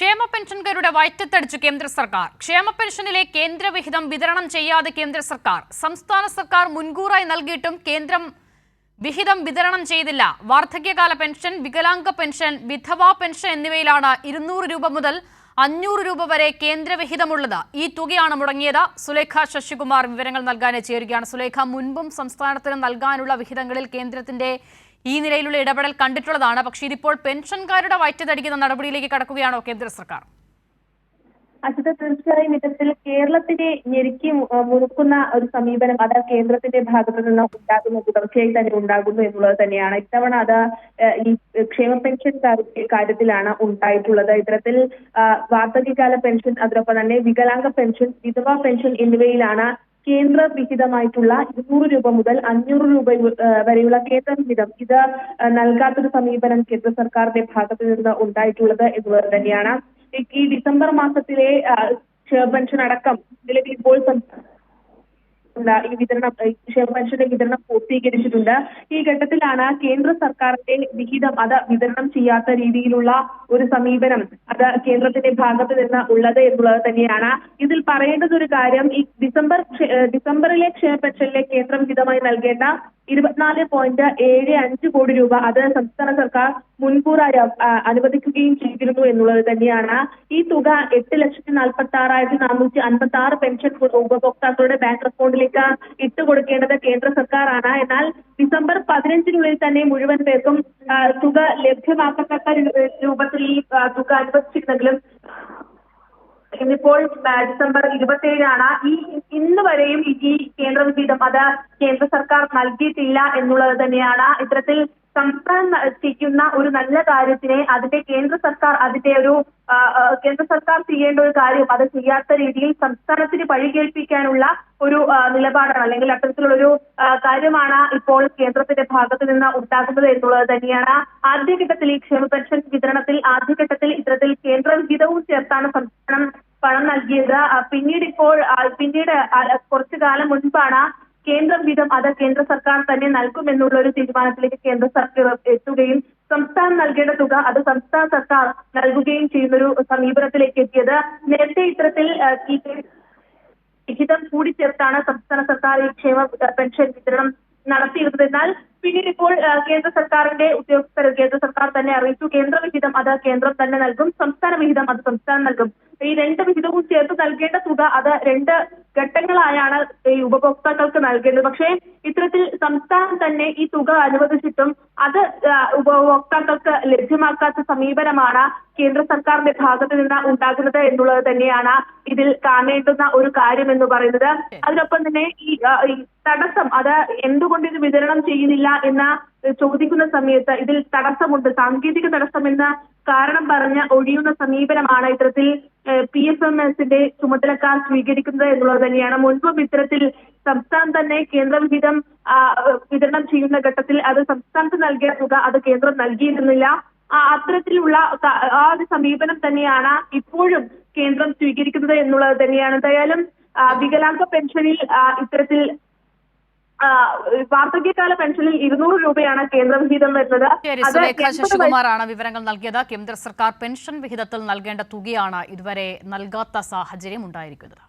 ക്ഷേമ പെൻഷൻകാരുടെ വയറ്റത്തടിച്ചു കേന്ദ്ര സർക്കാർ. ക്ഷേമ പെൻഷനിലെ കേന്ദ്രവിഹിതം വിതരണം ചെയ്യാതെ കേന്ദ്ര സർക്കാർ. സംസ്ഥാന സർക്കാർ മുൻകൂറായി നൽകിയിട്ടും കേന്ദ്രം വിഹിതം വിതരണം ചെയ്തില്ല. വാർദ്ധക്യകാല പെൻഷൻ വികലാംഗ പെൻഷൻ വിധവാ പെൻഷൻ എന്നിവയിലാണ് ഇരുന്നൂറ് രൂപ മുതൽ അഞ്ഞൂറ് രൂപ വരെ കേന്ദ്രവിഹിതമുള്ളത് ഈ തുകയാണ് മുടങ്ങിയത്. സുലേഖ ശശികുമാർ വിവരങ്ങൾ നൽകാൻ ചേരുകയാണ്. സുലേഖ മുൻപും സംസ്ഥാനത്തിന് നൽകാനുള്ള വിഹിതങ്ങളിൽ കേന്ദ്രത്തിന്റെ ഈ നിലയിലുള്ള ഇടപെടൽ കണ്ടിട്ടുള്ളതാണ്. പക്ഷേ ഇതിപ്പോൾ പെൻഷൻകാരുടെ വയറ്റതടിക്കുന്ന നടപടിയിലേക്ക് കടക്കുകയാണോ കേന്ദ്ര സർക്കാർ? അജിത തീർച്ചയായും ഇത്തരത്തിൽ കേരളത്തിനെ ഞെരുക്കി മുറുക്കുന്ന ഒരു സമീപനം അത് കേന്ദ്രത്തിന്റെ ഭാഗത്തു നിന്ന് ഉണ്ടാകുന്ന തുടർച്ചയായി തന്നെ ഉണ്ടാകുന്നു എന്നുള്ളത് തന്നെയാണ്. ഇത്തവണ അത് ഈ ക്ഷേമ പെൻഷൻ കാര്യത്തിലാണ് ഉണ്ടായിട്ടുള്ളത്. ഇത്തരത്തിൽ വാർദ്ധക്യകാല പെൻഷൻ അതിനൊപ്പം തന്നെ വികലാംഗ പെൻഷൻ വിധവാ പെൻഷൻ എന്നിവയിലാണ് കേന്ദ്ര വിഹിതമായിട്ടുള്ള ഇരുന്നൂറ് രൂപ മുതൽ അഞ്ഞൂറ് രൂപ വരെയുള്ള കേന്ദ്ര വിഹിതം ഇത് നൽകാത്തൊരു സമീപനം കേന്ദ്ര സർക്കാരിന്റെ ഭാഗത്തു നിന്ന് ഉണ്ടായിട്ടുള്ളത് എന്നുള്ളത് തന്നെയാണ്. ഈ- ഡിസംബർ മാസത്തിലെ പെൻഷൻ അടക്കം നിലവിൽ ഇപ്പോൾ ഉണ്ട്. ഈ വിതരണം ഈ ക്ഷേമ പെൻഷന്റെ വിതരണം പൂർത്തീകരിച്ചിട്ടുണ്ട് ഈ ഘട്ടത്തിലാണ് കേന്ദ്ര സർക്കാരിന്റെ വിഹിതം അത് വിതരണം ചെയ്യാത്ത രീതിയിലുള്ള ഒരു സമീപനം അത് കേന്ദ്രത്തിന്റെ ഭാഗത്ത് നിന്ന് ഉള്ളത് എന്നുള്ളത് തന്നെയാണ് ഇതിൽ പറയേണ്ടത് ഒരു കാര്യം ഈ ഡിസംബർ ഡിസംബറിലെ ക്ഷേമ പെൻഷനിലെ കേന്ദ്ര വിഹിതമായി നൽകേണ്ട ഇരുപത്തിനാല് പോയിന്റ് ഏഴ് അഞ്ച് കോടി രൂപ അത് സംസ്ഥാന സർക്കാർ മുൻകൂറായി അനുവദിക്കുകയും ചെയ്തിരുന്നു എന്നുള്ളത് തന്നെയാണ്. ഈ തുക എട്ട് ലക്ഷത്തി നാൽപ്പത്തി ആറായിരത്തി നാനൂറ്റി അൻപത്തി ആറ് പെൻഷൻ ഉപഭോക്താക്കളുടെ ബാങ്ക് അക്കൗണ്ടിലേക്ക് ഇട്ട് കൊടുക്കേണ്ടത് കേന്ദ്ര സർക്കാരാണ്. എന്നാൽ ഡിസംബർ പതിനഞ്ചിനുള്ളിൽ തന്നെ മുഴുവൻ പേർക്കും തുക ലഭ്യമാക്കത്തക്ക രൂപത്തിൽ ഈ തുക അനുവദിച്ചിരുന്നെങ്കിലും ഇന്നിപ്പോൾ ഡിസംബർ ഇരുപത്തിയേഴാണ് ഈ ഇന്ന് വരെയും ഈ കേന്ദ്ര വിഹിതം അത് കേന്ദ്ര സർക്കാർ നൽകിയിട്ടില്ല എന്നുള്ളത് തന്നെയാണ്. ഇത്തരത്തിൽ സംസ്ഥാനം ചെയ്യുന്ന ഒരു നല്ല കാര്യത്തിനെ അതിന്റെ കേന്ദ്ര സർക്കാർ അതിന്റെ ഒരു കേന്ദ്ര സർക്കാർ ചെയ്യേണ്ട ഒരു കാര്യം അത് ചെയ്യാത്ത രീതിയിൽ സംസ്ഥാനത്തിന് പഴികേൽപ്പിക്കാനുള്ള ഒരു നിലപാടാണ് അല്ലെങ്കിൽ അത്തരത്തിലുള്ള ഒരു കാര്യമാണ് ഇപ്പോൾ കേന്ദ്രത്തിന്റെ ഭാഗത്ത് നിന്ന് ഉണ്ടാകുന്നത് എന്നുള്ളത് തന്നെയാണ്. ആദ്യഘട്ടത്തിൽ ഈ ക്ഷേമ പെൻഷൻ വിതരണത്തിൽ ആദ്യഘട്ടത്തിൽ ഇത്തരത്തിൽ കേന്ദ്ര വിഹിതവും ചേർത്താണ് സംസ്ഥാനം നൽകിയത്. പിന്നീട് ഇപ്പോൾ പിന്നീട് കുറച്ചു കാലം മുൻപാണ് കേന്ദ്രം വിധം അത് കേന്ദ്ര സർക്കാർ തന്നെ നൽകുമെന്നുള്ള ഒരു തീരുമാനത്തിലേക്ക് കേന്ദ്ര സർക്കാർ എത്തുകയും സംസ്ഥാനം നൽകേണ്ട തുക അത് സംസ്ഥാന സർക്കാർ നൽകുകയും ചെയ്യുന്നൊരു സമീപനത്തിലേക്ക് എത്തിയത്. നേരത്തെ ഇത്തരത്തിൽ വിഹിതം കൂടി ചേർത്താണ് സംസ്ഥാന സർക്കാർ ഈ ക്ഷേമ പെൻഷൻ വിതരണം നടത്തിയിരുന്നത്. എന്നാൽ പിന്നീട് ഇപ്പോൾ കേന്ദ്ര സർക്കാരിന്റെ ഉദ്യോഗസ്ഥർ കേന്ദ്ര സർക്കാർ തന്നെ അറിയിച്ചു. കേന്ദ്ര വിഹിതം അത് കേന്ദ്രം തന്നെ നൽകും. സംസ്ഥാന വിഹിതം അത് സംസ്ഥാനം നൽകും. ഈ രണ്ട് വിഹിതവും ചേർത്ത് നൽകേണ്ട തുക അത് രണ്ട് ഘട്ടങ്ങളായാണ് ഈ ഉപഭോക്താക്കൾക്ക് നൽകേണ്ടത്. പക്ഷേ ഇത്തരത്തിൽ സംസ്ഥാനം തന്നെ ഈ തുക അനുവദിച്ചിട്ടും അത് ഉപഭോക്താക്കൾക്ക് ലഭ്യമാക്കാത്ത സമീപനമാണ് കേന്ദ്ര സർക്കാരിന്റെ ഭാഗത്ത് നിന്ന് ഉണ്ടാകുന്നത് എന്നുള്ളത് തന്നെയാണ് ഇതിൽ കാണേണ്ടുന്ന ഒരു കാര്യം എന്ന് പറയുന്നത്. അതിനൊപ്പം തന്നെ ഈ തടസ്സം അത് എന്തുകൊണ്ട് ഇത് വിതരണം ചെയ്യുന്നില്ല എന്ന ചോദിക്കുന്ന സമയത്ത് ഇതിൽ തടസ്സമുണ്ട്. സാങ്കേതിക തടസ്സം എന്ന കാരണം പറഞ്ഞ് ഒഴിയുന്ന സമീപനമാണ് ഇത്തരത്തിൽ പി എഫ് എം എസിന്റെ ചുമതലക്കാർ സ്വീകരിക്കുന്നത് എന്നുള്ളത് തന്നെയാണ്. മുൻപും ഇത്തരത്തിൽ സംസ്ഥാനം തന്നെ കേന്ദ്രവിഹിതം വിതരണം ചെയ്യുന്ന ഘട്ടത്തിൽ അത് സംസ്ഥാനത്ത് നൽകിയ തുക അത് കേന്ദ്രം നൽകിയിരുന്നില്ല. അത്തരത്തിലുള്ള ആ ഒരു സമീപനം തന്നെയാണ് ഇപ്പോഴും കേന്ദ്രം സ്വീകരിക്കുന്നത് എന്നുള്ളത് തന്നെയാണ്. എന്തായാലും വികലാംഗ പെൻഷനിൽ ഇത്തരത്തിൽ വാർദ്ധക്യകാല പെൻഷനിൽ ഇരുന്നൂറ് രൂപയാണ് കേന്ദ്ര വിഹിതം വരുന്നത്. ശരി സുലേഖ ശശികുമാറാണ് വിവരങ്ങൾ നൽകിയത്. കേന്ദ്ര സർക്കാർ പെൻഷൻ വിഹിതത്തിൽ നൽകേണ്ട തുകയാണ് ഇതുവരെ നൽകാത്ത സാഹചര്യം ഉണ്ടായിരിക്കുന്നത്.